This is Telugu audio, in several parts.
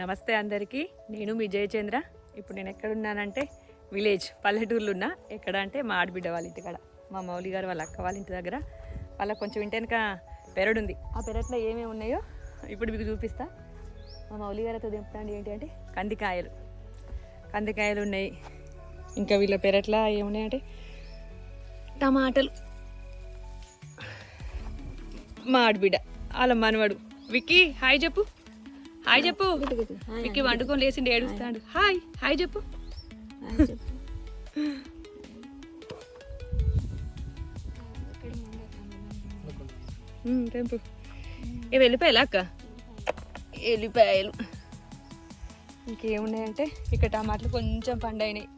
నమస్తే అందరికీ. నేను మీ జయచంద్ర. ఇప్పుడు నేను ఎక్కడున్నానంటే విలేజ్ పల్లెటూర్లో ఉన్నా ఎక్కడ అంటే మా ఆడబిడ్డ వాళ్ళ ఇంటికాడ మా మౌలి గారు వాళ్ళ అక్క వాళ్ళ ఇంటి దగ్గర. వాళ్ళ కొంచెం ఇంటెనక పెరడుంది. ఆ పెరట్లో ఏమేమి ఉన్నాయో ఇప్పుడు మీకు చూపిస్తా. మా మౌలి గారితో దింపుతాండి ఏంటి అంటే కందికాయలు. కందికాయలు ఉన్నాయి. ఇంకా వీళ్ళ పెరట్ల ఏమున్నాయంటే టమాటలు. మా ఆడబిడ్డ. వాళ్ళ మనవడు. విక్కీ హాయ్ చెప్పు. హాయ్ చెప్పు. విక్కీ వండుకొని లేచిండి ఏడుస్తాడు హాయ్ హాయ్ చెప్పు. తెంపు. ఇవి వెళ్ళిపోయాలా అక్క? వెళ్ళిపోయాలు ఇంకేమున్నాయంటే ఇక్కడ టమాటాలు కొంచెం పండైనాయి.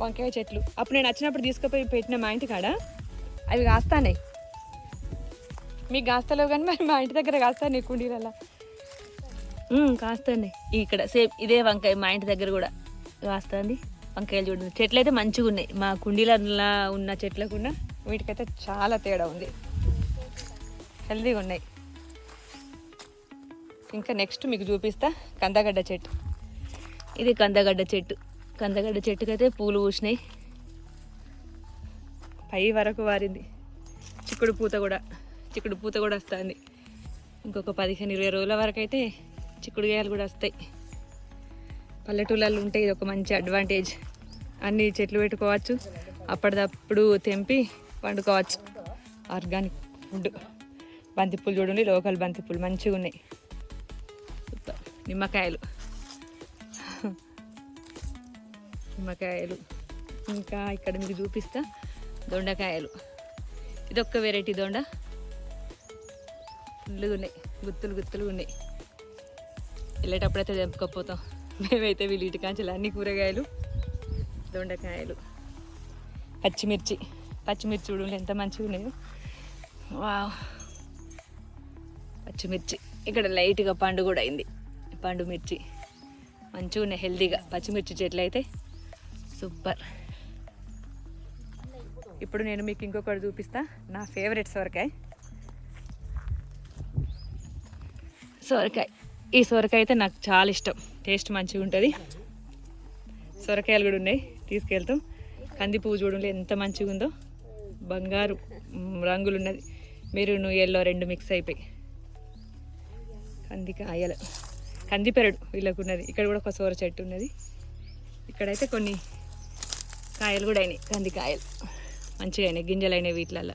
వంకాయ చెట్లు. అప్పుడు నేను వచ్చినప్పుడు తీసుకుపోయి పెట్టిన మా ఇంటి కాడ. అవి కాస్తానాయి మీకు కాస్తలేవు కానీ మరి మా ఇంటి దగ్గర కాస్తాను నీ కుండీలలో. కాస్తుంది. ఇక్కడ సేమ్ ఇదే వంకాయ మా ఇంటి దగ్గర కూడా. కాస్తుంది. వంకాయలు చూడండి చెట్లు అయితే మంచిగా ఉన్నాయి. మా కుండీలలో ఉన్న చెట్లకున్న వీటికైతే చాలా తేడా ఉంది. హెల్దీగా ఉన్నాయి. ఇంకా నెక్స్ట్ మీకు చూపిస్తా కందగడ్డ చెట్టు. ఇది కందగడ్డ చెట్టు. కందగడ్డ చెట్టుకైతే పూలు పూసినాయి. పై వరకు వారింది. చిక్కుడు పూత కూడా. చిక్కుడు పూత కూడా వస్తుంది. ఇంకొక పదిహేను ఇరవై రోజుల వరకు అయితే చిక్కుడుకాయలు కూడా వస్తాయి. పల్లెటూళ్ళల్లో ఉంటే ఇది ఒక మంచి అడ్వాంటేజ్ అన్ని చెట్లు పెట్టుకోవచ్చు. అప్పటిదప్పుడు తెంపి వండుకోవచ్చు ఆర్గానిక్ ఫుడ్ బంతిపూలు చూడండి లోకల్ బంతిపూలు మంచిగా ఉన్నాయి. సూపర్. నిమ్మకాయలు. నిమ్మకాయలు. ఇంకా ఇక్కడ మీకు చూపిస్తా దొండకాయలు. ఇదొక్క వెరైటీ దొండ. ఫుల్లుగా ఉన్నాయి గుత్తులు గుత్తులు ఉన్నాయి వెళ్ళేటప్పుడైతే తెంపుకపోతాం. మేమైతే వీళ్ళ కాంచెలు అన్ని కూరగాయలు దొండకాయలు పచ్చిమిర్చి. పచ్చిమిర్చి చూడండి ఎంత మంచిగా ఉన్నాయో. వావ్. పచ్చిమిర్చి. ఇక్కడ లైట్గా పండు కూడా అయింది. పండు మిర్చి. మంచిగా ఉన్నాయి హెల్తీగా. పచ్చిమిర్చి చెట్లు అయితే సూపర్. ఇప్పుడు నేను మీకు ఇంకొకటి చూపిస్తా. నా ఫేవరెట్ సొరకాయ. సొరకాయ. ఈ సొరకాయ అయితే నాకు చాలా ఇష్టం. టేస్ట్ మంచిగా ఉంటుంది. సొరకాయలు కూడా ఉన్నాయి. తీసుకెళ్తాం. కంది పువ్వు చూడండి ఎంత మంచిగా ఉందో. బంగారు రంగులు ఉన్నది. మెరూన్ ఎల్లో రెండు మిక్స్ అయిపోయి. కంది కాయలు. కంది పెరడు వీళ్ళకు ఉన్నది. ఇక్కడ కూడా ఒక సోర చెట్టు ఉన్నది. ఇక్కడైతే కొన్ని కాయలు కూడా అయినాయి. కంది కాయలు. మంచిగా అయినాయి. గింజలు అయినాయి వీటిలల్లో.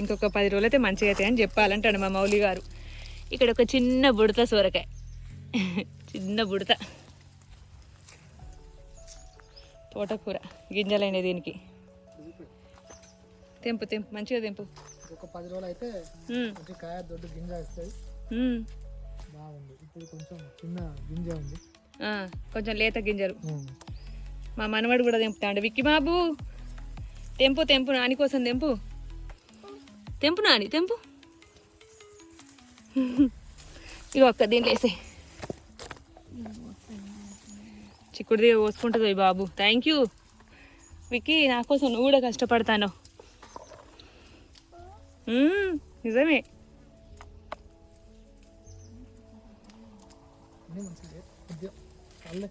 ఇంకొక పది రోజులు అయితే మంచిగా అవుతాయి అని చెప్పాలంటాడు మా మౌలి గారు. ఇక్కడ ఒక చిన్న బుడత సొరకాయ. చిన్న బుడత. తోటకూర గింజలైన దీనికి. తెంపు తెంపు మంచిగా తెంపు. ఒక పది రోజులు అయితే కాయ దొడ్డు గింజ వస్తాయి. బాగుంది. ఇప్పుడు కొంచెం చిన్న గింజ ఉంది. కొంచెం లేత గింజలు. మా మనవాడు కూడా తెంపుతాడు. విక్కి బాబు తెంపు తెంపు నాని కోసం తెంపు. తెంపు నాని తెంపు. ఇక ఒక్క దీంట్లో వేసే చిక్కుడుది పోసుకుంటుంది బాబు. థ్యాంక్ యూ విక్కీ నా కోసం నువ్వు కూడా కష్టపడతాను. నిజమే. అన్నీ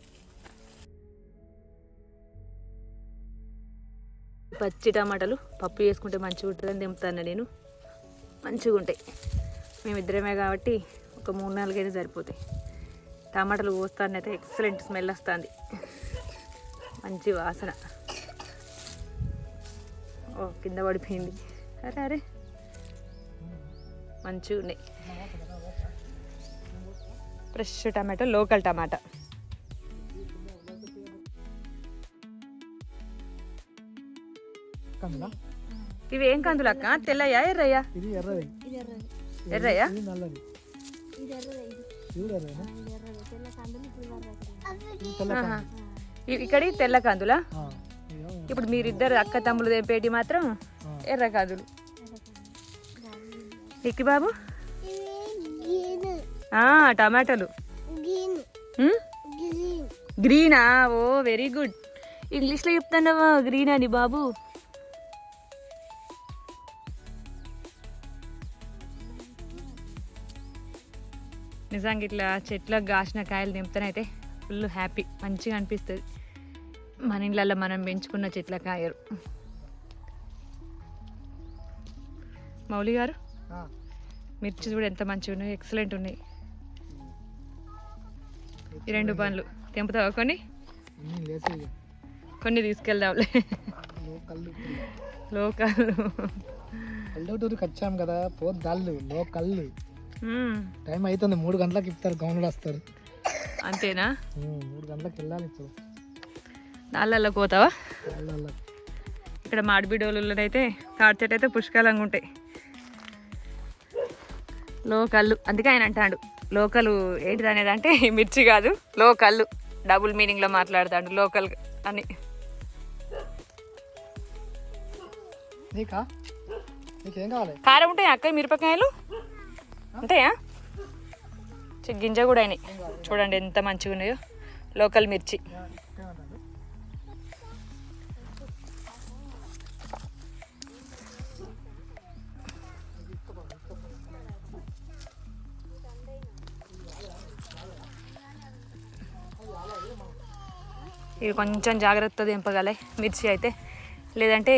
పచ్చి టమాటాలు పప్పు చేసుకుంటే మంచిగా ఉంటుందని దింపుతాను నేను. మంచిగా ఉంటాయి. మేమిద్దరమే కాబట్టి ఒక మూడు నాలుగైనా సరిపోతాయి. టమాటాలు పోస్తానైతే ఎక్సలెంట్ స్మెల్ వస్తుంది. మంచి వాసన. ఓ కింద పడిపోయింది. అరే అరే. మంచిగా ఉన్నాయి. ఫ్రెష్ టమాటో లోకల్ టమాటా. కందులా? ఇవి ఏం కందులు అక్క? తెల్లయ్యా ఎర్రయ్యా ఇది ఎర్రది. ఎర్రయ్యా ఇది నల్లది. తెల్ల ఇక్కడి కందులా? ఇప్పుడు మీరిద్దరు అక్క తమ్ముడు తెంపేటి మాత్రం ఎర్ర కందులు. ఎక్కి బాబు. ఆ, టమాటాలు? గ్రీనా. Oh very good. ఇంగ్లీష్లో చెప్తానవా గ్రీన్ అని బాబు? నిజంగా ఇట్లా చెట్లకు కాసిన కాయలు తెంపుతానైతే ఫుల్ హ్యాపీ మంచిగా అనిపిస్తుంది. మన ఇళ్ళల్లో మనం పెంచుకున్న చెట్ల కాయలు. మౌలి గారు మిర్చి కూడా ఎంత మంచిగా ఉన్నాయి ఎక్సలెంట్ ఉన్నాయి. ఈ రెండు పనులు తెంపుతావా కొన్ని. కొన్ని తీసుకెళ్దాంలే. లోకల్ కదా పో దళ్ళు లో కళ్ళు మ్మ్. టైం అవుతుంది మూడు గంటలకు ఇస్తారు గౌన్లు వస్తారు. అంతేనా? మూడు గంటలకు వెళ్ళాలి ఇప్పుడు. నాళ్ళల్లో పోతావా? ఇక్కడ మాడిబిడోళ్ళు అయితే తాడి చెట్టు అయితే పుష్కలంగా ఉంటాయి. లోకల్లు అందుకే ఆయన అంటాడు. లోకల్ ఏంటిది అనేది అంటే మిర్చి కాదు లోకల్లు. డబుల్ మీనింగ్లో మాట్లాడతాడు లోకల్ అని. కారం ఉంటాయా అక్క మిరపకాయలు? ఉంటాయా చి- గింజ కూడా అయినాయి. చూడండి ఎంత మంచిగా ఉన్నాయో. లోకల్ మిర్చి. ఇవి కొంచెం జాగ్రత్త దింపగలే మిర్చి అయితే. లేదంటే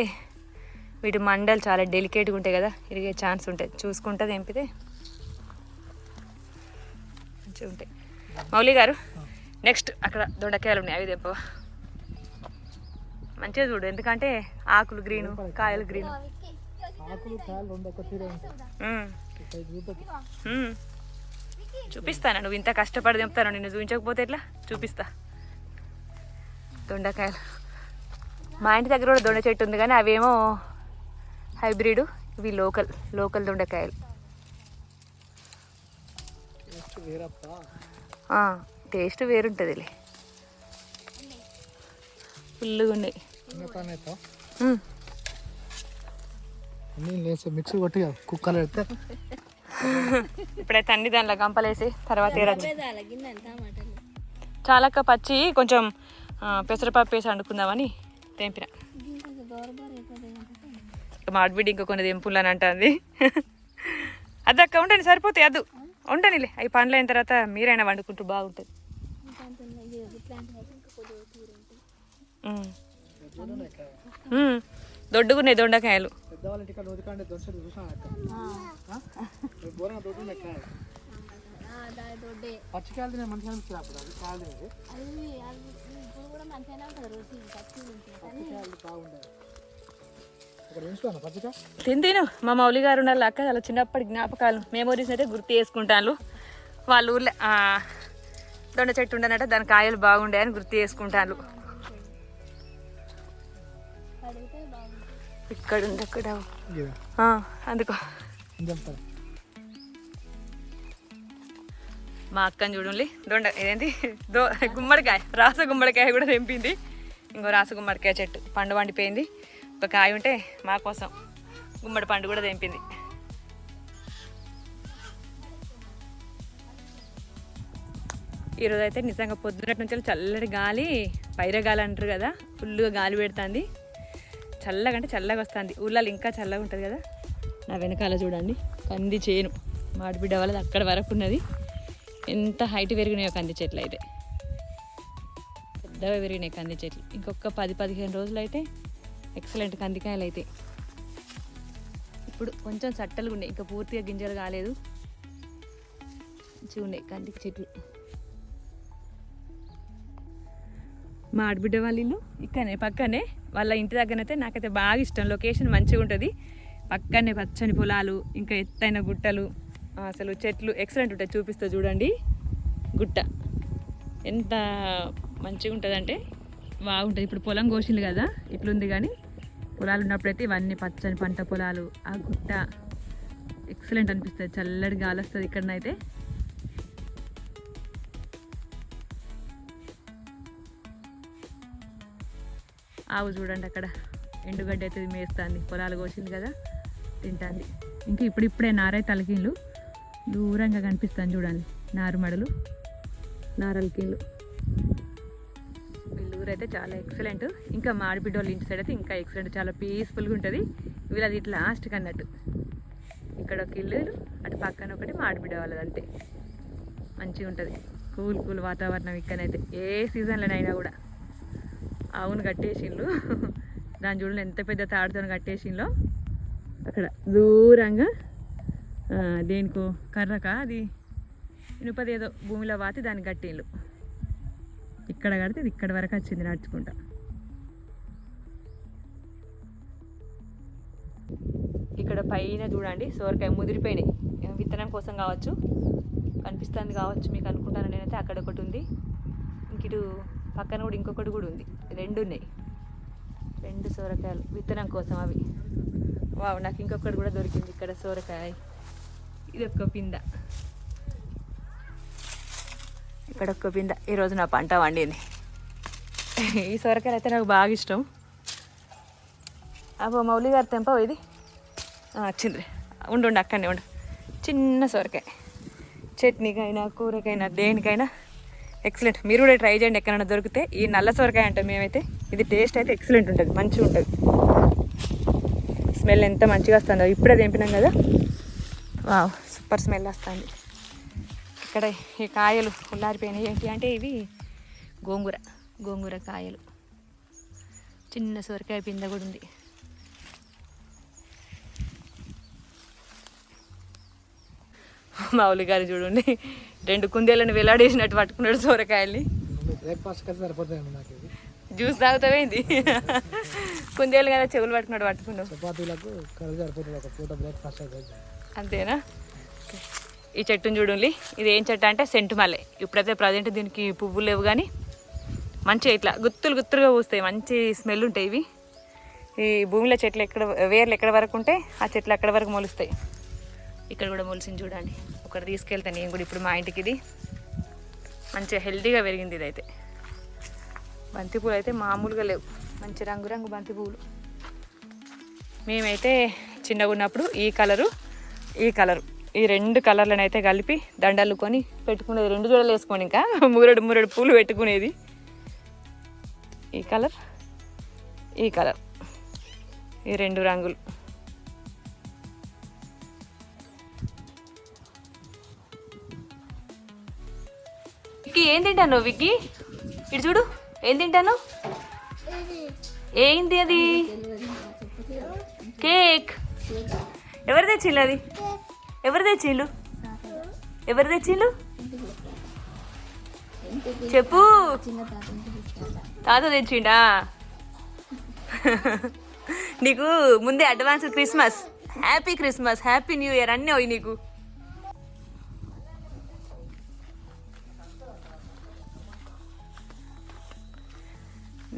వీటి మండలు చాలా డెలికేట్గా ఉంటాయి కదా ఇరిగే ఛాన్స్ ఉంటాయి. చూసుకుంటా దింపితే ఉంటాయి. మౌలి గారు నెక్స్ట్ అక్కడ దొండకాయలు ఉన్నాయి. అవి దింపవా మంచిగా చూడు. ఎందుకంటే ఆకులు గ్రీను కాయలు గ్రీను చూపిస్తాను? నువ్వు ఇంత కష్టపడి దింపుతాను నిన్ను చూపించకపోతే ఎట్లా? చూపిస్తా. దొండకాయలు. మా ఇంటి దగ్గర కూడా దొండ చెట్టు ఉంది కానీ అవేమో హైబ్రిడ్. ఇవి లోకల్ లోకల్ దొండకాయలు. టేస్ట్ వేరుంటుందిలే. ఫుల్గా ఉన్నాయి మిక్సీ కొట్టి కుక్కలు పెడితే. ఇప్పుడైతే అన్ని దానిలో గంపలేసి తర్వాత చాలక్క పచ్చి కొంచెం పెసరపప్పు వేసి వండుకుందామని తెంపిన. మాడిబిడ్డ ఇంకా కొన్ని తెంపులని అంటుంది. అదక్క ఉండండి సరిపోతాయి అద్దు. ఉండనిలే అవి పండ్లు అయిన తర్వాత మీరైనా వండుకుంటూ బాగుంటుంది. ఉమ్. దొండకాయలు. పచ్చికాయలు తినే తిని తిను మా మౌలి గారు ఉన్నారు అక్క అలా చిన్నప్పటి జ్ఞాపకాలు మెమోరీస్ అయితే గుర్తు చేసుకుంటాను వాళ్ళ ఊర్లో దొండ చెట్టు ఉండనట దాని కాయలు బాగుండే అని గుర్తు చేసుకుంటాను ఇక్కడ ఉంది అక్కడ. అందుకో. మా అక్కని చూడండి దొండ ఇదేంటి దో గుమ్మడికాయ రాస గుమ్మడికాయ కూడా తెంపింది. ఇంకో రాస గుమ్మడికాయ చెట్టు పండు వండిపోయింది. ఒక కాయ ఉంటే మా కోసం గుమ్మడి పండు కూడా తెంపింది. ఈరోజు అయితే నిజంగా పొద్దున్నటి నుంచి చల్లటి గాలి పైర గాలి అంటారు కదా ఫుల్గా గాలి పెడుతుంది. చల్లగా అంటే చల్లగా వస్తుంది. ఊళ్ళలో ఇంకా చల్లగా ఉంటుంది కదా. నా వెనకాల చూడండి కంది చేను. మాడిబిడ్డ వాళ్ళది అక్కడ వరకు ఉన్నది. ఎంత హైట్ పెరిగినాయో కంది చెట్లు అయితే. పెద్దగా పెరిగినాయి కంది చెట్లు. ఇంకొక పది పదిహేను రోజులు అయితే ఎక్సలెంట్ కందికాయలు అయితే. ఇప్పుడు కొంచెం సట్టలుగా ఉన్నాయి. ఇంకా పూర్తిగా గింజలు కాలేదు. మంచిగా ఉన్నాయి కంది చెట్లు. మా ఆడబిడ్డ వాళ్ళ ఇల్లు ఇక్కడనే పక్కనే. వాళ్ళ ఇంటి దగ్గరనైతే నాకైతే బాగా ఇష్టం. లొకేషన్ మంచిగా ఉంటుంది. పక్కనే పచ్చని పొలాలు ఇంకా ఎత్తైన గుట్టలు. అసలు చెట్లు ఎక్సలెంట్ ఉంటాయి. చూపిస్తా చూడండి. గుట్ట. ఎంత మంచిగా ఉంటుందంటే బాగుంటుంది. ఇప్పుడు పొలం కోసింది కదా ఇట్లుంది కానీ పొలాలు ఉన్నప్పుడైతే ఇవన్నీ పచ్చని పంట పొలాలు. ఆ గుట్ట ఎక్సలెంట్ అనిపిస్తుంది. చల్లటి గాలి వస్తుంది ఇక్కడనైతే. ఆవు చూడండి అక్కడ. ఎండుగడ్డ అయితే మేస్తుంది. పొలాలు కోసింది కదా తింటుంది. ఇంకా ఇప్పుడు ఇప్పుడే నారై తలకిళ్ళు దూరంగా కనిపిస్తాను చూడండి. నారుమడలు. నారలకిళ్ళు వీళ్ళ అయితే చాలా ఎక్సలెంట్ ఇంకా మాడిబిడ్డ వాళ్ళ ఇంటి సైడ్ అయితే ఇంకా ఎక్సలెంట్ చాలా పీస్ఫుల్గా ఉంటుంది. వీళ్ళది ఇట్లా లాస్ట్కి అన్నట్టు. ఇక్కడ ఒక ఇల్లు అటు పక్కన ఒకటి మాడిబిడ్డ వాళ్ళది అంతే. మంచిగా ఉంటుంది. కూల్ కూల్ వాతావరణం ఇక్కడైతే. ఏ సీజన్లోనైనా కూడా. ఆవును కట్టేసిండ్రు దాని చూడండి ఎంత పెద్ద తాడుతో కట్టేసిండ్లో. అక్కడ దూరంగా దేనికో కర్రక అది. ఇనుపది ఏదో భూమిలో వాతి దాన్ని కట్టిండ్రు ఇక్కడ కడితే ఇది ఇక్కడ వరకు వచ్చింది నడుచుకుంటా. ఇక్కడ పైన చూడండి సోరకాయ ముదిరిపోయినాయి. విత్తనం కోసం కావచ్చు కనిపిస్తుంది కావచ్చు మీకు అనుకుంటాను నేనైతే అక్కడ ఒకటి ఉంది. ఇంకటు పక్కన కూడా ఇంకొకటి కూడా ఉంది. రెండు ఉన్నాయి. రెండు సోరకాయలు విత్తనం కోసం అవి. వావ్ నాకు ఇంకొకటి కూడా దొరికింది ఇక్కడ సోరకాయ. ఇది ఒక్క పింద. ఇక్కడ ఒక్క బింద. ఈరోజు నా పంట వండింది ఈ సొరకాయలు అయితే నాకు బాగా ఇష్టం. అబ్బో మౌలి గారు తెంపవు ఇది? వచ్చింది ఉండు ఉండు అక్కడనే ఉండు. చిన్న సొరకాయ. చట్నీకైనా కూరకైనా దేనికైనా ఎక్సలెంట్ మీరు కూడా ట్రై చేయండి ఎక్కడైనా దొరికితే. ఈ నల్ల సొరకాయ అంటే మేమైతే ఇది టేస్ట్ అయితే ఎక్సలెంట్ ఉంటుంది మంచిగా ఉంటుంది. స్మెల్ ఎంత మంచిగా వస్తుందో. ఇప్పుడే తెంపినాం కదా. వావ్ సూపర్ స్మెల్ వస్తుంది. ఇక్కడ ఈ కాయలు ఉల్లారిపోయినాయి ఏంటి అంటే ఇవి గోంగూర గోంగూర కాయలు. చిన్న సొరకాయ పింద కూడా ఉంది. మావులి గారు చూడండి రెండు కుందేలను వేలాడేసినట్టు పట్టుకున్నాడు సొరకాయల్ని. జ్యూస్ తాగుతావేంది? కుందేలు కదా చెవులు పట్టుకున్నాడు పట్టుకున్నావు చపాతీలకు కలిసి సరిపోతుంది ఒక పూట బ్రేక్ఫాస్ట్ అయితే అంతేనా? ఈ చెట్టుని చూడండి. ఇది ఏం చెట్టు అంటే సెంటుమల్లె. ఇప్పుడైతే ప్రజెంట్ దీనికి పువ్వులు లేవు కానీ మంచిగా ఇట్లా గుత్తులు గుత్తులుగా పూస్తాయి. మంచి స్మెల్ ఉంటాయి ఇవి. ఈ భూమిలో చెట్లు ఎక్కడ వేర్లు ఎక్కడ వరకు ఉంటే ఆ చెట్లు ఎక్కడ వరకు మొలుస్తాయి. ఇక్కడ కూడా మొలిసింది చూడండి. ఒకటి తీసుకెళ్తాను నేను కూడా ఇప్పుడు మా ఇంటికి ఇది. మంచిగా హెల్తీగా పెరిగింది ఇదైతే. బంతి పూలు అయితే మామూలుగా లేవు. మంచి రంగురంగు బంతి పువ్వులు మేమైతే చిన్నగా ఉన్నప్పుడు ఈ కలరు ఈ కలరు. ఈ రెండు కలర్లను అయితే కలిపి దండల్లుకొని పెట్టుకునేది. రెండు జోడలు వేసుకొని ఇంకా. మూరెడు మూరెడు పూలు పెట్టుకునేది. ఈ కలర్ ఈ కలర్. ఈ రెండు రంగులు. విక్కీ ఏం తింటాను విక్కీ? ఇటు చూడు ఏం తింటాను? ఏంటి అది? కేక్. ఎవరు తెచ్చిల్లు అది? ఎవరు తెచ్చిల్లు ఎవరు తెచ్చిల్లు చెప్పు. తాత తెచ్చిండా? నీకు ముందే advance Christmas happy Christmas happy new year అన్నీ అవి నీకు.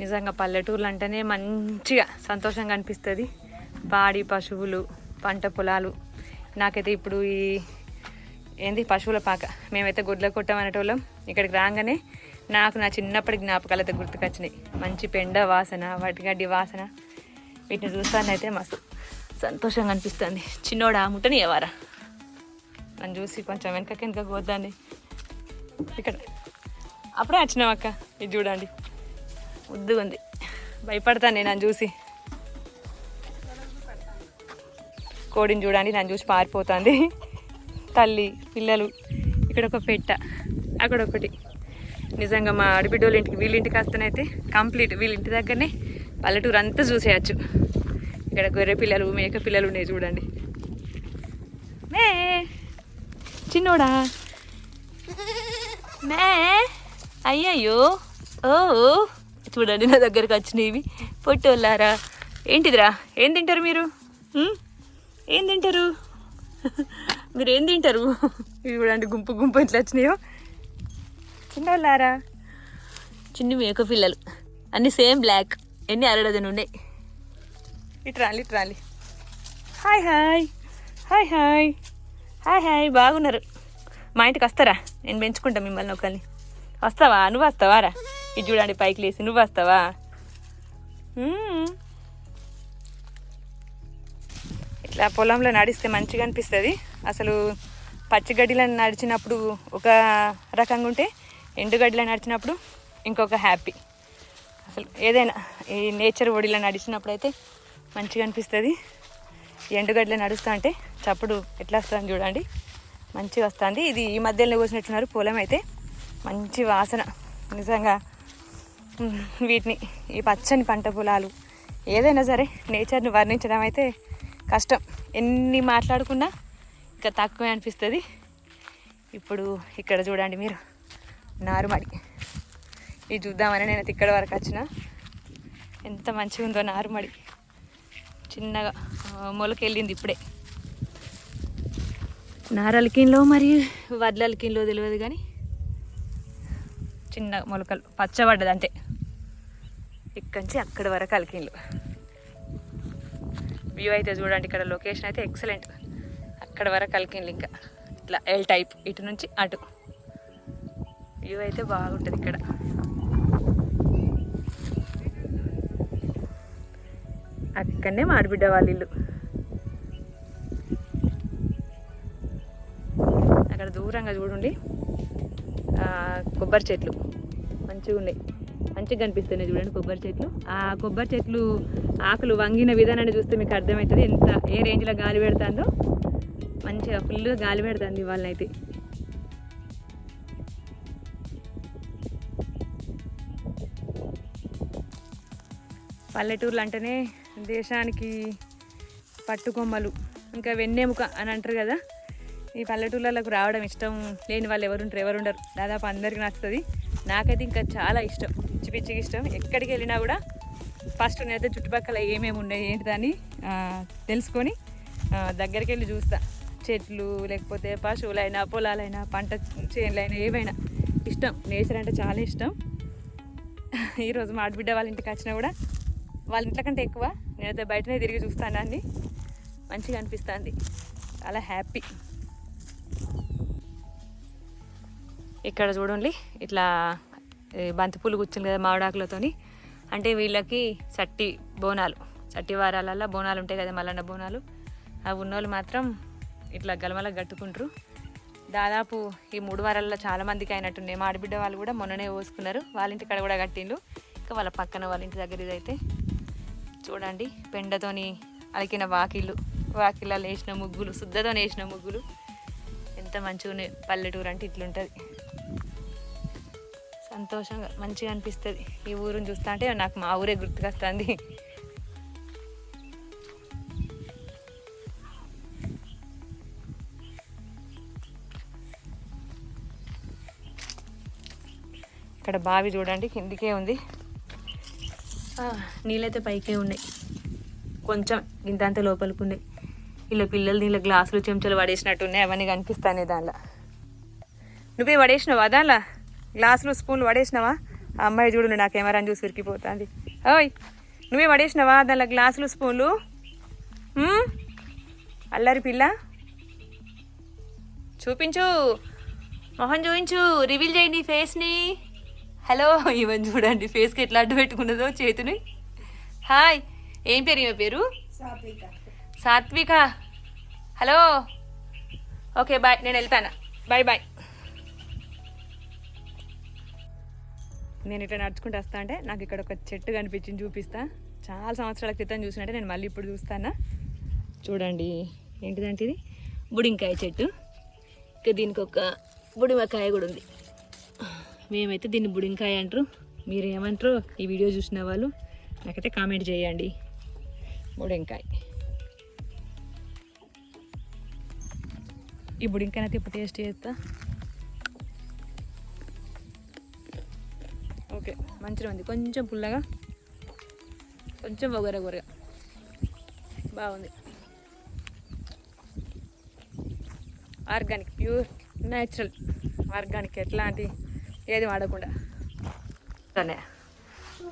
నిజంగా పల్లెటూర్లు అంటేనే మంచిగా సంతోషంగా అనిపిస్తుంది. పాడి పశువులు పంట పొలాలు. నాకైతే ఇప్పుడు ఈ ఏంది పశువుల పాక. మేమైతే గుడ్ల కొట్టాం అనేటోళ్ళం. ఇక్కడికి రాగానే నాకు నా చిన్నప్పటి జ్ఞాపకాలు అయితే గుర్తుకొచ్చినాయి. మంచి పెండ వాసన వటిగడ్డి వాసన. వీటిని చూస్తానైతే మస్తు సంతోషంగా అనిపిస్తుంది. చిన్నోడా ముట్టని ఎవారా నన్ను చూసి కొంచెం వెనక వెనక పోద్దాండి ఇక్కడ. అప్పుడే వచ్చినాం అక్క. ఇది చూడండి. ముద్దుగా ఉంది భయపడతాను నేను నన్ను చూసి. కోడిని చూడండి నన్ను చూసి పారిపోతుంది. తల్లి పిల్లలు ఇక్కడ ఒక పెట్ట అక్కడ ఒకటి. నిజంగా మా ఆడబిడ్డోళ్ళ ఇంటికి వీళ్ళింటికి వస్తేనైతే కంప్లీట్. వీళ్ళింటి దగ్గరనే పల్లెటూరు అంతా చూసేయచ్చు. ఇక్కడ గొర్రె పిల్లలు మేక పిల్లలు ఉన్నాయి చూడండి. మే చిన్నోడా? మే అయ్యయ్యో ఓ చూడండి నా దగ్గరకు వచ్చినవి. పొట్టోళ్ళారా? ఏంటిదిరా? ఏం తింటారు మీరు? ఏం తింటారు? మీరు ఏం తింటారు? ఇవి చూడండి గుంపు గుంపు ఎట్లా వచ్చినాయో. చిన్నోళ్ళారా? చిన్ని మేక పిల్లలు. అన్నీ సేమ్ బ్లాక్ ఎన్ని అరడదని ఉన్నాయి ఇటు రాలి ఇటు రాలి. Hi hi. Hi hi. Hi hi. బాగున్నారు. మా ఇంటికి వస్తారా? నేను పెంచుకుంటా మిమ్మల్ని ఒకరిని. వస్తావా? నువ్వు వస్తావా రా ఇది చూడండి పైకి లేసి. నువ్వు వస్తావా? ఇట్లా పొలంలో నడిస్తే మంచిగా అనిపిస్తుంది. అసలు పచ్చిగడ్డిలో నడిచినప్పుడు ఒక రకంగా ఉంటే ఎండుగడ్డిలో నడిచినప్పుడు ఇంకొక హ్యాపీ అసలు ఏదైనా ఈ నేచర్ ఒడిలో నడిచినప్పుడు అయితే మంచిగా అనిపిస్తుంది. ఎండుగడ్డలు ఎండుగడ్డలో నడుస్తా అంటే చప్పుడు ఎట్లా వస్తుందని చూడండి. మంచిగా వస్తుంది. ఇది ఈ మధ్యలో కోసినట్టున్నారు పొలం అయితే. మంచి వాసన. నిజంగా వీటిని ఈ పచ్చని పంట పొలాలు ఏదైనా సరే నేచర్ని వర్ణించడం అయితే కష్టం. ఎన్ని మాట్లాడుకున్నా ఇంకా తక్కువే అనిపిస్తుంది. ఇప్పుడు ఇక్కడ చూడండి మీరు. నారుమడి. ఇది చూద్దామని నేను అయితే ఇక్కడ వరకు వచ్చిన. ఎంత మంచిగా ఉందో నారుమడి. చిన్నగా మొలకెళ్ళింది ఇప్పుడే. నారలకిన్లో మరి వడ్లలకిన్లో తెలియదు కానీ చిన్న మొలకలు పచ్చబడ్డది అంతే. ఇక్కడి నుంచి అక్కడి వరకు అలకిన్లు వ్యూ అయితే చూడండి ఇక్కడ లొకేషన్ అయితే ఎక్సలెంట్ అక్కడ వరకు కలికింది ఇంకా. ఇట్లా ఎల్ టైప్ ఇటు నుంచి అటు. వ్యూ అయితే బాగుంటుంది ఇక్కడ. అక్కడనే మాడిబిడ్డ వాళ్ళ ఇల్లు. అక్కడ దూరంగా చూడండి కొబ్బరి చెట్లు. మంచిగా ఉన్నాయి మంచిగా కనిపిస్తున్నాయి చూడండి కొబ్బరి చెట్లు. ఆ కొబ్బరి చెట్లు ఆకులు వంగిన విధానాన్ని చూస్తే మీకు అర్థమవుతుంది ఎంత ఏ రేంజ్లో గాలి పెడుతుందో. మంచిగా ఫుల్గా గాలి పెడుతుంది వాళ్ళైతే పల్లెటూర్లు అంటేనే దేశానికి పట్టుకొమ్మలు. ఇంకా వెన్నెముక అని అంటారు కదా. ఈ పల్లెటూర్లకు రావడం ఇష్టం లేని వాళ్ళు ఎవరు ఉంటారు ఎవరు ఉండరు దాదాపు అందరికీ నచ్చుతుంది. నాకైతే ఇంకా చాలా ఇష్టం. పిచ్చి పిచ్చికి ఇష్టం. ఎక్కడికి వెళ్ళినా కూడా ఫస్ట్ నేనైతే చుట్టుపక్కల ఏమేమి ఉన్నాయి ఏంటిదని తెలుసుకొని దగ్గరికి వెళ్ళి చూస్తా. చెట్లు లేకపోతే పశువులైనా పొలాలైనా పంట చేనులైనా ఏవైనా ఇష్టం. నేచర్ అంటే చాలా ఇష్టం. ఈరోజు మా ఆడబిడ్డ వాళ్ళ ఇంటికి వచ్చినా కూడా వాళ్ళ ఇంట్లో కంటే ఎక్కువ నేనైతే బయటనే తిరిగి చూస్తాను మంచిగా అనిపిస్తుంది. చాలా హ్యాపీ. ఇక్కడ చూడండి ఇట్లా బంతిపూలు కూర్చుంది కదా మామిడాకులతోని అంటే వీళ్ళకి సట్టి బోనాలు సట్టి వారాలల్లో బోనాలు ఉంటాయి కదా మల్లన్న బోనాలు. అవి ఉన్నోళ్ళు మాత్రం ఇట్లా గలమల కట్టుకుంటారు దాదాపు ఈ మూడు వారాల్లో చాలా మందికి అయినట్టున్నాయి. మా ఆడబిడ్డ వాళ్ళు కూడా మొన్ననే పోసుకున్నారు. వాళ్ళ ఇంటి కాడ కూడా కట్టిండ్రు. ఇంకా వాళ్ళ పక్కన వాళ్ళ ఇంటి దగ్గర ఇదైతే చూడండి పెండతోని అలికిన వాకిళ్ళు. వాకిళ్ళలో వేసిన ముగ్గులు శుద్ధతో వేసిన ముగ్గులు. ఎంత మంచిగా ఉన్నాయి పల్లెటూరు అంటే ఇట్లుంటుంది. సంతోషంగా మంచిగా అనిపిస్తుంది. ఈ ఊరుని చూస్తా అంటే నాకు మా ఊరే గుర్తుకొస్తుంది. ఇక్కడ బావి చూడండి కిందికే ఉంది. నీళ్ళైతే పైకే ఉన్నాయి. కొంచెం ఇంతంత లోపలికి ఉన్నాయి. ఇలా పిల్లలు దీనిలో గ్లాసులు చెంచాలు పడేసినట్టు ఉన్నాయి అవన్నీ కనిపిస్తాయి దానిలో. నువ్వే పడేసినావా దానిలో? గ్లాసులు స్పూన్లు పడేసినావా? ఆ అమ్మాయి చూడు నా కెమెరాని చూసి విరికిపోతుంది ఓయ్ నువ్వే పడేసినావా? దానిలో గ్లాసులు స్పూన్లు? అల్లరి పిల్ల? చూపించు. మొహం చూపించు రివీల్ చేయండి ఫేస్ని. హలో ఇవన్నీ చూడండి. ఫేస్కి ఎట్లా అడ్డు పెట్టుకున్నదో చేతిని. హాయ్ ఏం పేరు ఈమె పేరు? సాత్విక. హలో. Okay bye. నేను వెళ్తాను? Bye bye. నేను ఇట్లా నడుచుకుంటూ వస్తా అంటే నాకు ఇక్కడ ఒక చెట్టు కనిపించింది చూపిస్తా. చాలా సంవత్సరాల క్రితం చూసినట్టే నేను మళ్ళీ ఇప్పుడు చూస్తానా. చూడండి ఏంటిదంటే ఇది? బుడింకాయ చెట్టు. ఇంకా దీనికి ఒక బుడిమకాయ కూడా ఉంది. మేమైతే దీన్ని బుడింకాయ అంటారు. మీరు ఏమంటారు ఈ వీడియో చూసిన వాళ్ళు నాకైతే కామెంట్ చేయండి. బుడింకాయ. ఈ బుడింకాయ అయితే ఇప్పుడు టేస్ట్ చేస్తా. ఓకే మంచిగా ఉంది. కొంచెం పుల్లగా కొంచెం ఒగర గొరగా బాగుంది. ఆర్గానిక్ ప్యూర్ న్యాచురల్ ఆర్గానిక్ ఎట్లాంటి ఏది వాడకుండా. అన్నయ్య.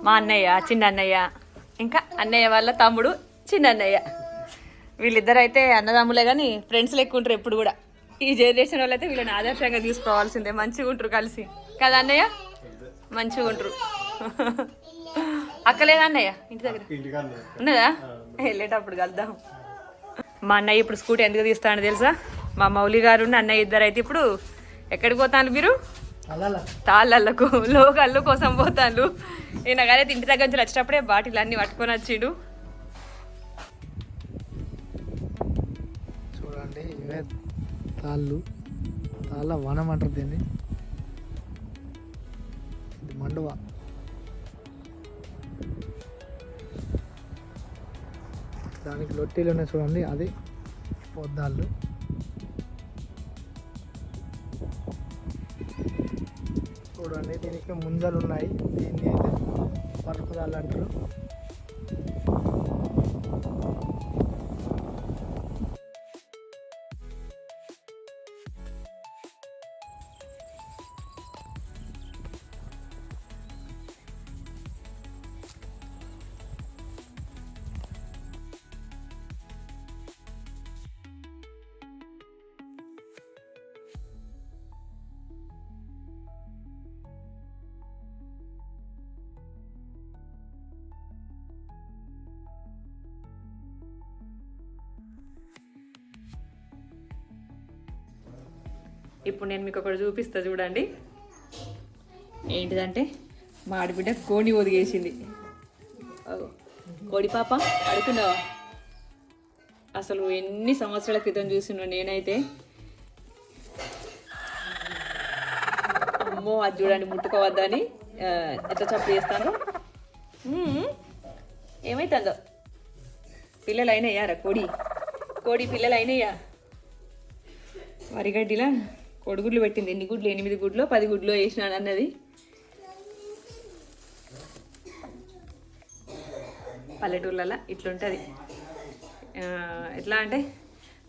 మా అన్నయ్య చిన్న అన్నయ్య ఇంకా అన్నయ్య వాళ్ళ తమ్ముడు చిన్న అన్నయ్య వీళ్ళిద్దరు అయితే అన్నదమ్ములే కానీ ఫ్రెండ్స్ లెక్క ఉంటారు ఎప్పుడు కూడా. ఈ జనరేషన్ వాళ్ళైతే వీళ్ళని ఆదర్శంగా తీసుకోవాల్సిందే మంచిగా ఉంటారు కలిసి. కదా అన్నయ్య? మంచిగా ఉంటారు అక్కలేదా అన్నయ్య? ఇంటి దగ్గర? ఉన్నదా? వెళ్ళేటప్పుడు కలుద్దాం. మా అన్నయ్య ఇప్పుడు స్కూటీ ఎందుకు తీస్తానో తెలుసా? మా మౌలి గారు అన్నయ్య ఇద్దరు అయితే ఇప్పుడు ఎక్కడికి పోతాను మీరు? తాళ్ళకు లోకళ్ళు కోసం పోతాను ఈయన కానీ ఇంటి దగ్గర నుంచి వచ్చేటప్పుడే బాటిల్ అన్ని పట్టుకొని వచ్చిండు. చూడండి ఇవే తాళ్ళు. చాలా వనం అంటారు దీన్ని. మండువ. దానికి లొట్టీలు ఉన్నాయి చూడండి అది పొద్దాళ్ళు. చూడండి దీనికి ముంజలు ఉన్నాయి దీన్ని అయితే పరుపుదాలు అంటారు. ఇప్పుడు నేను మీకు ఒకటి చూపిస్తా చూడండి. ఏంటిదంటే మా ఆడబిడ్డ కోడి ఒదిగేసింది. కోడి పాప అడుగుతున్నావా అసలు ఎన్ని సంవత్సరాల క్రితం చూసినా నేనైతే. అమ్మో అది చూడండి ముట్టుకోవద్దని ఆ, ఎట్లా చప్పు చేస్తాను? ఏమైతుందో? పిల్లలు అయినాయారా కోడి? కోడి పిల్లలు అయినాయా వరిగడ్డిలా కొడుగుడ్లు పెట్టింది. ఎన్ని గుడ్లు? ఎనిమిది గుడ్లు పది గుడ్లు వేసినాడు అన్నది. పల్లెటూర్లలో ఇట్లుంటుంది. ఎట్లా అంటే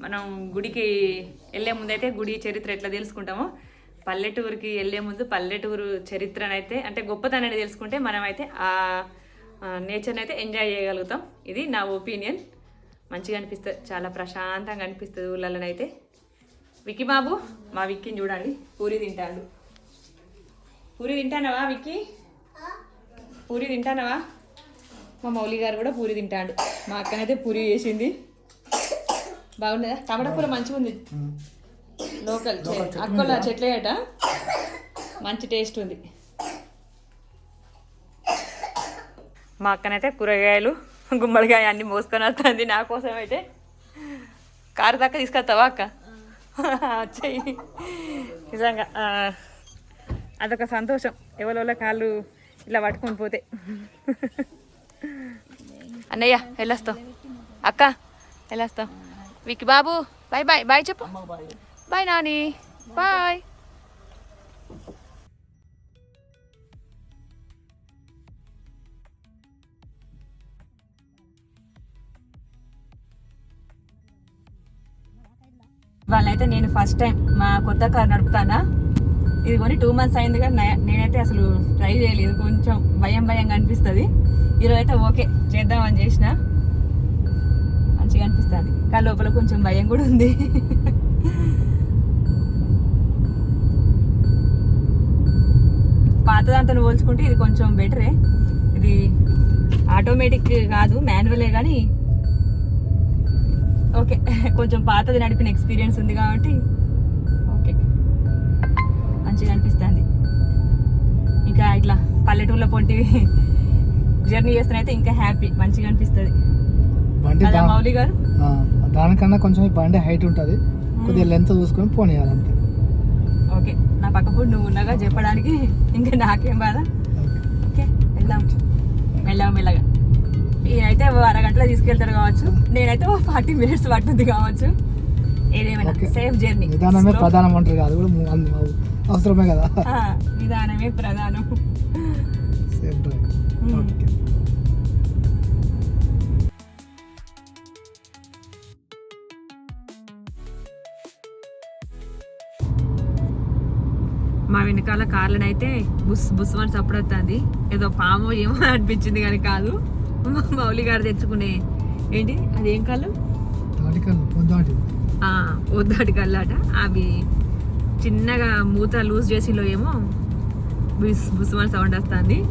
మనం గుడికి వెళ్ళే ముందైతే గుడి చరిత్ర ఎట్లా తెలుసుకుంటామో? పల్లెటూరుకి వెళ్ళే ముందు పల్లెటూరు చరిత్రనైతే అంటే గొప్పతనాన్ని తెలుసుకుంటే మనమైతే ఆ నేచర్ని అయితే ఎంజాయ్ చేయగలుగుతాం. ఇది నా ఒపీనియన్. మంచిగా అనిపిస్తుంది చాలా ప్రశాంతంగా అనిపిస్తుంది ఊళ్ళలోనైతే విక్కీ బాబు మా విక్కీని చూడండి. పూరి తింటాడు. పూరి తింటానవా విక్కీ? పూరి తింటానవా? మా మౌలి గారు కూడా పూరి తింటాడు. మా అక్కనైతే పూరి చేసింది. బాగున్నదా టమాటా కూర మంచిగా ఉంది. లోకల్ అక్కల చెట్లేయట. మంచి టేస్ట్ ఉంది. మా అక్కనైతే కూరగాయలు గుమ్మడికాయ అన్ని మోసుకొని వస్తుంది. నా కోసం అయితే కారు దాకా తీసుకొస్తావా అక్క? చెయ్యి. నిజంగా ఆ, అదొక సంతోషం. ఎవరి కాళ్ళు ఇలా పట్టుకొని పోతే. అన్నయ్య వెళ్ళొస్తాం. అక్క వెళ్ళొస్తాం. వికి బాబు బాయ్ బాయ్ బాయ్ చెప్పు. Bye Nani bye. వాళ్ళైతే నేను ఫస్ట్ టైం మా కొత్త కార్ నడుపుతానా? ఇది కొని టూ మంత్స్ అయింది కానీ నేనైతే అసలు ట్రై చేయలేదు. కొంచెం భయం భయంగా అనిపిస్తుంది. ఈరోజు అయితే ఓకే చేద్దామని చేసిన. మంచిగా అనిపిస్తుంది. కానీ లోపల కొంచెం భయం కూడా ఉంది. పాతదాంతో పోల్చుకుంటే ఇది కొంచెం బెటరే ఇది ఆటోమేటిక్ కాదు మాన్యువలే కానీ ఓకే. కొంచెం పాతది నడిపిన ఎక్స్పీరియన్స్ ఉంది కాబట్టి. ఓకే. మంచిగా అనిపిస్తుంది. ఇంకా ఇట్లా పల్లెటూర్లో పొంటివి జర్నీ చేస్తున్నైతే ఇంకా హ్యాపీ మంచిగా అనిపిస్తుంది. మౌలి గారు? దానికన్నా కొంచెం ఈ బండి హైట్ ఉంటుంది. కొద్దిగా లెంత్ చూసుకొని పోనీయాలి అంతే. ఓకే. నా పక్కపూడి నువ్వు ఉన్నాగా చెప్పడానికి. ఇంకా నాకేం బాధ? ఓకే వెళ్దాం. మెల్లగా మెల్లగా. ఓ అరగంటలో తీసుకెళ్తారు కావచ్చు. నేనైతే ఓ ఫార్టీ మినిట్స్ పట్టుద్ది కావచ్చు. ఏదేమైనా. Safe journey. నిదానమే ప్రధానం అంటారు కాదు కూడా అవసరమే కదా. నిదానమే ప్రధానం. Safe drive. ఓకే. మా వెనకాల కార్లను అయితే బుస్ బుస్ అని సప్పుడు వస్తుంది ఏదో పాము ఏమో అనిపించింది కానీ కాదు. మౌలి గారు తెచ్చుకునే ఏంటి? అది ఏం కాళ్ళు? పొద్దాటి. కళ్ళాట. అవి చిన్నగా మూత లూజ్ చేసిలో ఏమో బుస్ బుస్మని సౌండ్ వస్తుంది.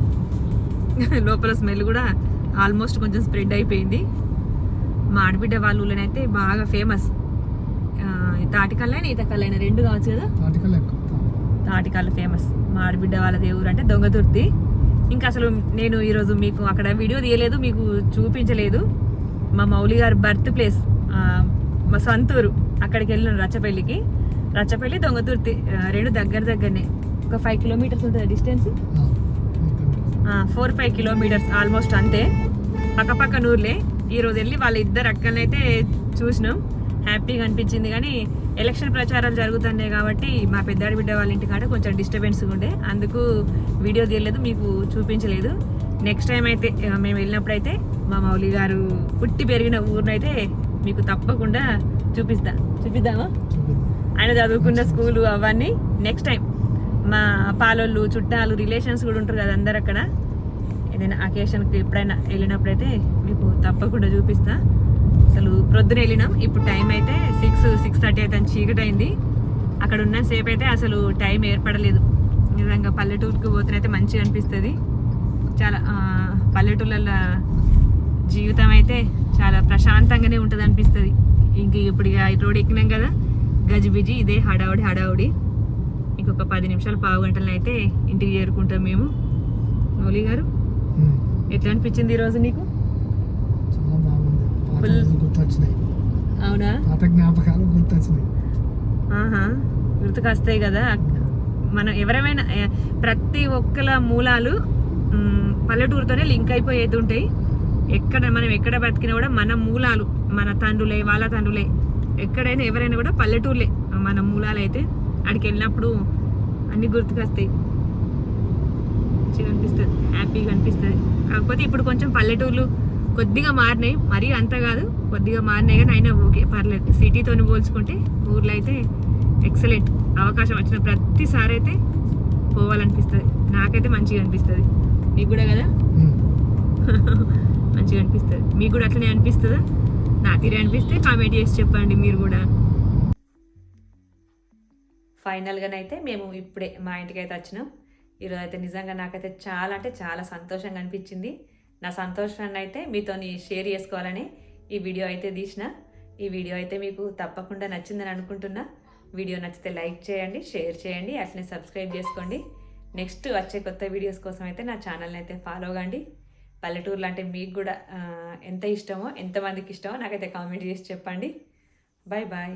లోపల స్మెల్ కూడా ఆల్మోస్ట్ కొంచెం స్ప్రెడ్ అయిపోయింది. మా ఆడబిడ్డ వాళ్ళ ఊళ్ళోనైతే బాగా ఫేమస్. తాటికల్లైనా ఈతకల్లైనా రెండు కావచ్చు కదా? తాటికల్ ఎక్కువ. తాటికాళ్ళు ఫేమస్. మా ఆడబిడ్డ వాళ్ళ దేవుడు అంటే దొంగతుర్తి ఇంకా అసలు నేను ఈరోజు మీకు అక్కడ వీడియో తీయలేదు మీకు చూపించలేదు. మా మౌలి గారి బర్త్ ప్లేస్ మా సొంతూరు. అక్కడికి వెళ్ళిన రచ్చపల్లికి. రచ్చపల్లి దొంగతుర్తి రెండు దగ్గర దగ్గరనే. ఒక ఫైవ్ కిలోమీటర్స్ ఉంటుంది distance four five kilometres almost అంతే. పక్కపక్క నూర్లే ఈరోజు వెళ్ళి వాళ్ళ ఇద్దరు అక్కలనైతే చూసినాం. హ్యాపీగా అనిపించింది కానీ ఎలక్షన్ ప్రచారాలు జరుగుతున్నాయి కాబట్టి మా పెద్దాడి బిడ్డ వాళ్ళ ఇంటికాడ కొంచెం డిస్టర్బెన్స్గా ఉండే. అందుకు వీడియో తీయలేదు మీకు చూపించలేదు. నెక్స్ట్ టైం అయితే మేము వెళ్ళినప్పుడైతే మా మౌలి గారు పుట్టి పెరిగిన ఊరినైతే మీకు తప్పకుండా చూపిస్తా. చూపిద్దామా? ఆయన చదువుకున్న స్కూలు అవన్నీ. నెక్స్ట్ టైం మా పాలోళ్ళు చుట్టాలు రిలేషన్స్ కూడా ఉంటారు కదా అందరు అక్కడ ఏదైనా అకేషన్కి ఎప్పుడైనా వెళ్ళినప్పుడైతే మీకు తప్పకుండా చూపిస్తాను అసలు ప్రొద్దున వెళ్ళినాం. ఇప్పుడు టైం అయితే సిక్స్ సిక్స్ థర్టీ అయితే చీకటి అయింది. అక్కడ ఉన్న సేపు అయితే అసలు టైం ఏర్పడలేదు. నిజంగా పల్లెటూరుకి పోతేనైతే మంచిగా అనిపిస్తుంది. చాలా పల్లెటూళ్ళల్లో జీవితం అయితే చాలా ప్రశాంతంగానే ఉంటుంది అనిపిస్తుంది. ఇంక ఇప్పుడు ఇక ఈ రోడ్ ఎక్కినాం కదా. గజిబిజి ఇదే హడావుడి హడావుడి. ఇంకొక పది నిమిషాలు పావు గంటలను అయితే ఇంటికి చేరుకుంటాం మేము. మౌలి గారు ఎట్లా అనిపించింది ఈరోజు నీకు? గుర్తొచ్చినాయి. అవునా? పాత జ్ఞాపకాలు గుర్తొచ్చినాయి. ఆహా గుర్తుకొస్తాయి కదా. మనం ఎవరైనా ప్రతి ఒక్కల మూలాలు పల్లెటూరుతోనే లింక్ అయిపోయి అయితే ఉంటాయి. ఎక్కడ మనం ఎక్కడ బతికినా కూడా మన మూలాలు మన తండ్రులే వాళ్ళ తండ్రులే. ఎక్కడైనా ఎవరైనా కూడా పల్లెటూరులే. మన మూలాలు అయితే అక్కడికి వెళ్ళినప్పుడు అన్ని గుర్తుకొస్తాయి. మంచిగా అనిపిస్తుంది హ్యాపీగా అనిపిస్తుంది. కాకపోతే ఇప్పుడు కొంచెం పల్లెటూర్లు కొద్దిగా మారినాయి. మరీ అంత కాదు కొద్దిగా మారినాయి కానీ అయినా ఓకే పర్లేదు. సిటీతో పోల్చుకుంటే ఊర్లో అయితే ఎక్సలెంట్ అవకాశం వచ్చిన ప్రతిసారి అయితే పోవాలనిపిస్తుంది. నాకైతే మంచిగా అనిపిస్తుంది. మీకు కూడా కదా. మంచిగా అనిపిస్తుంది. మీకు కూడా అట్లనే అనిపిస్తుందా? నా తీరే అనిపిస్తే కామెంట్ చేసి చెప్పండి మీరు కూడా. ఫైనల్గానైతే మేము ఇప్పుడే మా ఇంటికి అయితే వచ్చినాం. ఈరోజు అయితే నిజంగా నాకైతే చాలా అంటే చాలా సంతోషంగా అనిపించింది. నా సంతోషాన్ని అయితే మీతో షేర్ చేసుకోవాలని ఈ వీడియో అయితే తీసిన. ఈ వీడియో అయితే మీకు తప్పకుండా నచ్చిందని అనుకుంటున్నా. వీడియో నచ్చితే లైక్ చేయండి షేర్ చేయండి అట్లనే సబ్స్క్రైబ్ చేసుకోండి. నెక్స్ట్ వచ్చే కొత్త వీడియోస్ కోసం అయితే నా ఛానల్ని అయితే ఫాలో కండి పల్లెటూర్లు అంటే మీకు కూడా ఎంత ఇష్టమో ఎంతమందికి ఇష్టమో నాకైతే కామెంట్ చేసి చెప్పండి. Bye bye